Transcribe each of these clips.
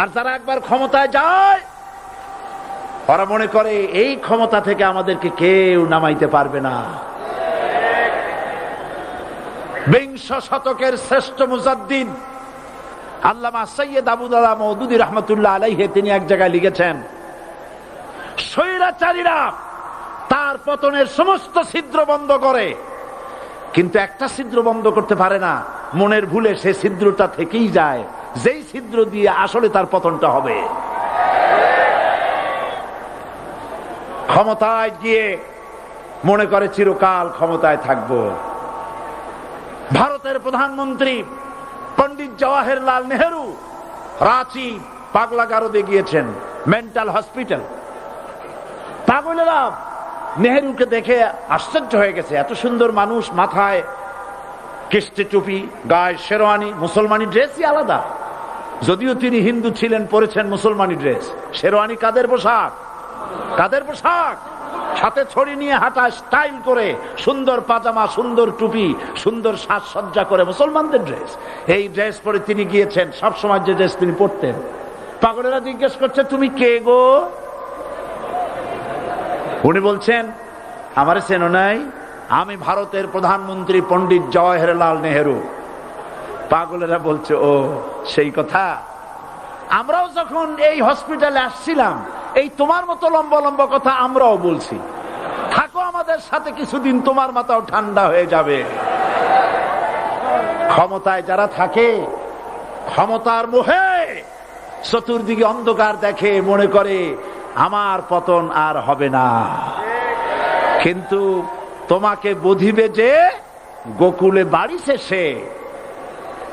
আর যারা একবার ক্ষমতায় যায়, ওরা মনে করে, এই ক্ষমতা থেকে আমাদেরকে কেউ নামাইতে পারবে না। বিংশ শতকের শ্রেষ্ঠ মুজাদ্দিন আল্লামা সৈয়দ আবুদাল্লাহ মৌদুদি রহমতুল্লাহ আলাইহে তিনি এক জায়গায় লিখেছেন, স্বৈরাচারীরা তার পতনের সমস্ত ছিদ্র বন্ধ করে। কিন্তু একটা ছিদ্র বন্ধ করতে পারে না, মনের ভুলে সে ছিদ্রটা থেকেই যায়। যেই ছিদ্র দিয়ে আসলে তার পতনটা হবে। ক্ষমতায় গিয়ে মনে করে চিরকাল ক্ষমতায় থাকব। ভারতের প্রধানমন্ত্রী পন্ডিত জওয়াহরলাল নেহেরু রাঁচি পাগলা গারদে গিয়েছেন, মেন্টাল হসপিটাল। পাগলেরা নেহেরুকে দেখে আশ্চর্য হয়ে গেছে, এত সুন্দর মানুষ, মাথায় কিস্তি টুপি, গায়ে শেরওয়ানি, মুসলমানি ড্রেসই আলাদা। যদিও তিনি হিন্দু ছিলেন, পরেছেন মুসলমানি ড্রেস। শেরওয়ানি কাদের পোশাক? কাদের পোশাক? সাথে ছড়ি নিয়ে হাঁটা স্টাইল করে, সুন্দর পাজামা, সুন্দর টুপি, সুন্দর সাজসজ্জা করে মুসলমানদের ড্রেস। এই ড্রেস পরে তিনি গিয়েছেন সব সময় যে ড্রেস তিনি পরতেন। পাগলেরা জিজ্ঞেস করছে, তুমি কে গো? উনি বলছেন, আমার চেনো নাই, আমি ভারতের প্রধানমন্ত্রী পণ্ডিত জওয়াহরলাল নেহেরু। পাগলেরা বলছে, ও, সেই কথা? আমরাও যখন এই হসপিটালে আসছিলাম, এই তোমার মতো লম্বা লম্বা কথা আমরাও বলছি। থাকো আমাদের সাথে, কিছুদিন তোমার মাথাও ঠান্ডা হয়ে যাবে। ক্ষমতায় যারা থাকে, ক্ষমতার মোহে চতুর্দিকে অন্ধকার দেখে মনে করে, আমার পতন আর হবে না। কিন্তু তোমাকে বধিবে যে, গোকুলে বাড়ি শেষে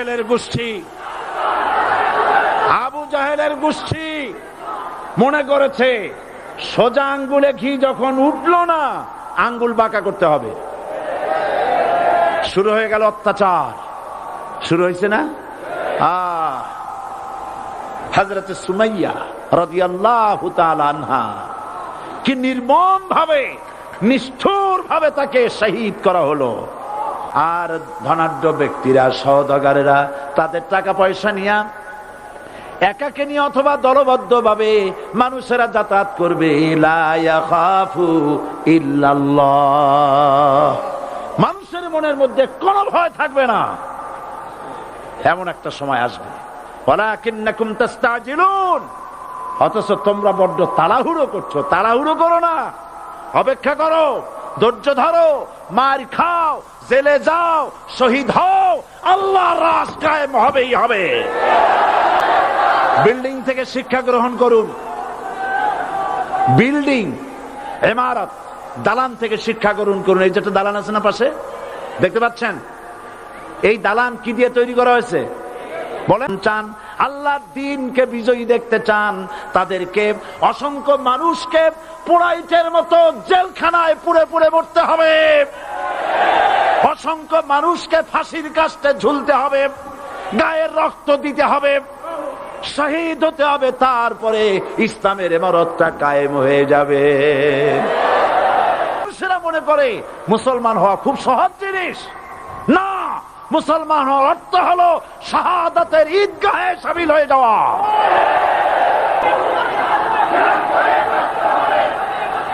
জাহেলের গোষ্ঠী। আবু জাহেলের গোষ্ঠী মনে করেছে, সোজা আঙ্গুলে ঘি যখন উঠল না, আঙ্গুল বাঁকা করতে হবে। শুরু হয়ে গেল অত্যাচার। শুরু হয়েছে না? হজরত সুমাইয়া নির্মম ভাবে নিষ্ঠুর ভাবে তাকে শহীদ করা হলো। আর ধনাঢ্য ব্যক্তিরা সহদগারেরা তাদের টাকা পয়সা নিয়ে একাকে নিয়ে অথবা দলবদ্ধ ভাবে মানুষেরা যাতায়াত করবে। মানুষের মনের মধ্যে কোনো ভয় থাকবে না। এমন একটা সময় আসবে। অথচ তোমরা বড্ড তাড়াহুড়ো করছ। তাড়াহুড়ো করো না। অপেক্ষা করো। ধৈর্য ধরো, মার খাও, জেলে যাও, শহীদ হও আল্লাহ রাস কায়েম হবেই হবে। বিল্ডিং থেকে শিক্ষা গ্রহণ করুন। বিল্ডিং এমারত দালান থেকে শিক্ষা গ্রহণ করুন। এই যেটা দালান আছে না পাশে? দেখতে পাচ্ছেন? এই দালান কি দিয়ে তৈরি করা হয়েছে? বলেন, চান আল্লাহ দিনকে বিজয়ী দেখতে চান, তাদেরকে অসংখ্য মানুষকে পোড়াইটের মতো জেলখানায় পুড়ে পুড়ে মরতে হবে। অসংখ্য মানুষকে ফাঁসির কাস্টে ঝুলতে হবে, গায়ের রক্ত দিতে হবে, শহীদ হতে হবে, তারপরে ইসলামের এমারতটা কায়েম হয়ে যাবে। মানুষেরা মনে করে, মুসলমান হওয়া খুব সহজ জিনিস। না মুসলমান হওয়ার অর্থ হলো শাহাদাতের ঈদগাহে সামিল হয়ে যাওয়া।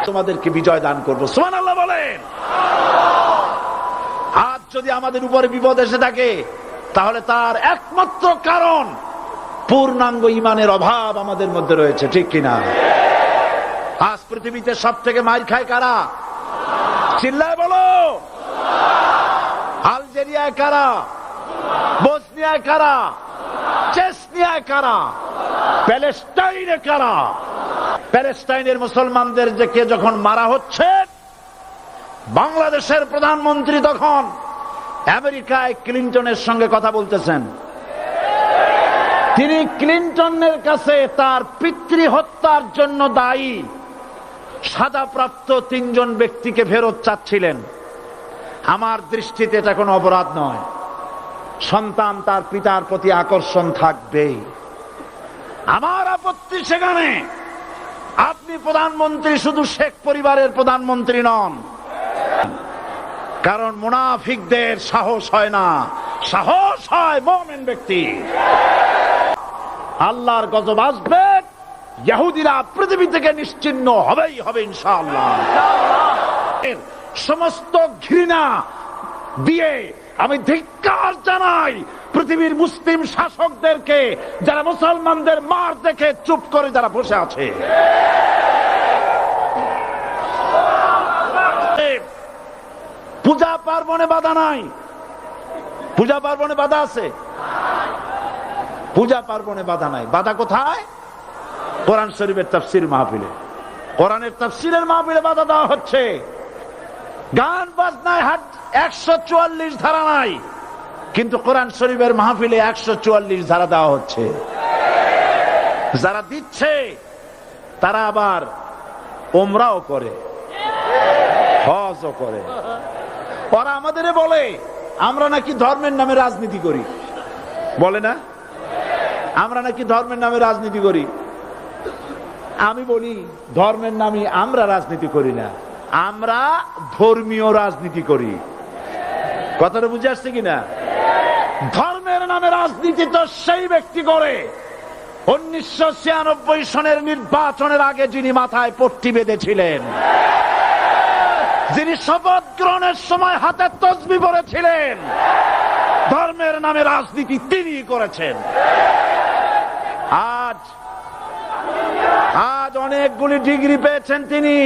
তোমাদেরকে বিজয় দান করব। সোমান আল্লাহ বলেন। আজ যদি আমাদের উপরে বিপদ এসে থাকে, তাহলে তার একমাত্র কারণ পূর্ণাঙ্গ ইমানের অভাব আমাদের মধ্যে রয়েছে, ঠিক কিনা? আজ পৃথিবীতে সব থেকে মার খায় কারা? চিল্লায় বলো। আলজেরিয়ায় কারা? বসনিয়ায় কারা? চেসনিয়া বসনিয়ায় কারা? প্যালেস্টাইনে কারা? প্যালেস্টাইনের মুসলমানদের যে কে যখন মারা হচ্ছে, বাংলাদেশের প্রধানমন্ত্রী তখন আমেরিকায় ক্লিন্টনের সঙ্গে কথা বলতেছেন। তিনি ক্লিন্টনের কাছে তার পিতৃ হত্যার জন্য দায়ী। সাজাপ্রাপ্ত তিনজন ব্যক্তিকে ফেরত চাচ্ছিলেন। আমার দৃষ্টিতে এটা কোনো অপরাধ নয়। সন্তান তার পিতার প্রতি আকর্ষণ থাকবে। আমার আপত্তি সেখানে। আপনি প্রধানমন্ত্রী শুধু শেখ পরিবারের প্রধানমন্ত্রী নন। কারণ মুনাফিকদের সাহস হয় না। সাহস হয় মোমেন ব্যক্তি। আল্লাহর গজব আসবে। ইহুদিরা পৃথিবী থেকে নিশ্চিন্ন হবেই হবে ইনশাআল্লাহ। সমস্ত ঘৃণা দিয়ে আমি ধিক্কার জানাই পৃথিবীর মুসলিম শাসকদেরকে, যারা মুসলমানদের মার দেখে চুপ করে যারা বসে আছে। পূজা পার্বণে বাধা নাই। পূজা পার্বণে বাধা আছে? পূজা পার্বণে বাধা নাই। বাধা কোথায়? কোরআন শরীফের তাফসির মাহফিলে। কোরআনের তাফসিরের মাহফিলে বাধা দেওয়া হচ্ছে। গান বাজনায় হাট একশো চুয়াল্লিশ ধারা নাই, কিন্তু কোরআন শরীফের মাহফিলে একশো চুয়াল্লিশ ধারা দেওয়া হচ্ছে। যারা দিচ্ছে, তারা আবার ওমরাও করে, হজও করে। ওরা আমাদের বলে, আমরা নাকি ধর্মের নামে রাজনীতি করি। বলে না? আমরা নাকি ধর্মের নামে রাজনীতি করি। আমি বলি, ধর্মের নামে আমরা রাজনীতি করি না। আমরা ধর্মীয় রাজনীতি করি। কথাটা বুঝে আসছে কিনা? ধর্মের নামে রাজনীতি তো সেই ব্যক্তি করে। উনিশশো ছিয়ানব্বই সনের নির্বাচনের আগে যিনি মাথায় পট্টি বেঁধেছিলেন, যিনি শপথ গ্রহণের সময় হাতে তসবি পড়েছিলেন ধর্মের নামে রাজনীতি তিনি করেছেন। আজ আজ অনেকগুলি ডিগ্রি পেয়েছেন তিনি।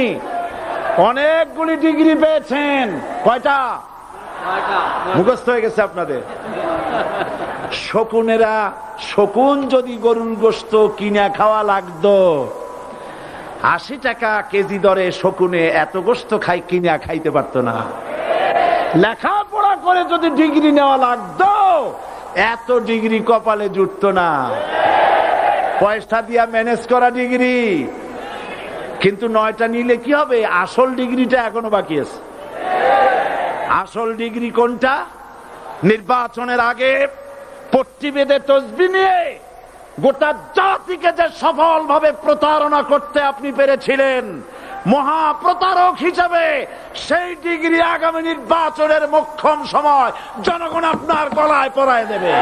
অনেকগুলি ডিগ্রি পেয়েছেন। কয়টা? মুখস্থ হয়ে গেছে আপনাদের। শকুনেরা শকুন যদি গরুর গোস্ত কিনে খাওয়া লাগতো আশি টাকা কেজি দরে শকুনে এত গোস্ত খাই কিনা খাইতে পারতো না। লেখাপড়া করে যদি ডিগ্রি নেওয়া লাগতো এত ডিগ্রি কপালে জুটতো না। পয়সা দিয়া ম্যানেজ করা ডিগ্রি কিন্তু নয়টা নিলে কি হবে? আসল ডিগ্রিটা এখনও বাকি আছে। আসল ডিগ্রি কোনটা? নির্বাচনের আগে পট্টি বেঁধে তসবি নিয়ে গোটা জাতিকে যে সফলভাবে প্রতারণা করতে আপনি পেরেছিলেন মহা প্রতারক হিসাবে সেই ডিগ্রি আগামী নির্বাচনের মক্ষম সময় জনগণ আপনার গলায় পরায় দেবে।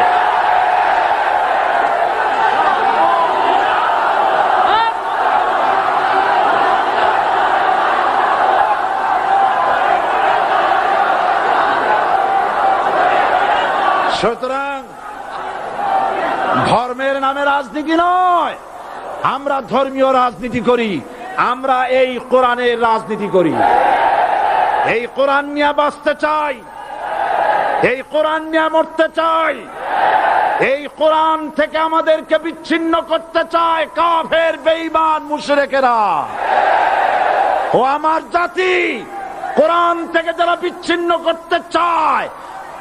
সুতরাং ধর্মের নামে রাজনীতি নয়। আমরা ধর্মীয় রাজনীতি করি, আমরা এই কোরআনের রাজনীতি করি। এই কোরআন নিয়ে বাঁচতে চাই, এই কোরআন নিয়ে মরতে চাই, এই কোরআন থেকে আমাদেরকে বিচ্ছিন্ন করতে চায় কাফের, বেঈমান, মুশরেকেরা। ও আমার জাতি, কোরআন থেকে যারা বিচ্ছিন্ন করতে চায়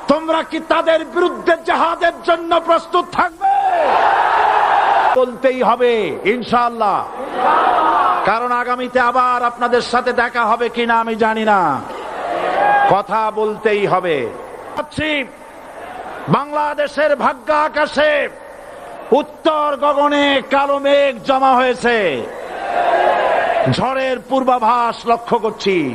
তোমরা কি তাদের বিরুদ্ধে জাহাদের জন্য প্রস্তুত থাকবে? বলতেই হবে ইনশাল্লাহ কারণ আগামীতে আবার আপনাদের সাথে দেখা হবে কিনা আমি জানি না। কথা বলতেই হবে। বাংলাদেশের ভাগ্য আকাশে উত্তর গগনে কালো মেঘ জমা হয়েছে। ঝড়ের পূর্বাভাস লক্ষ্য করছি।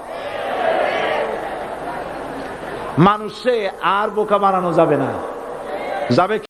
মানুষে আর বোকা বানানো যাবে না যাবে?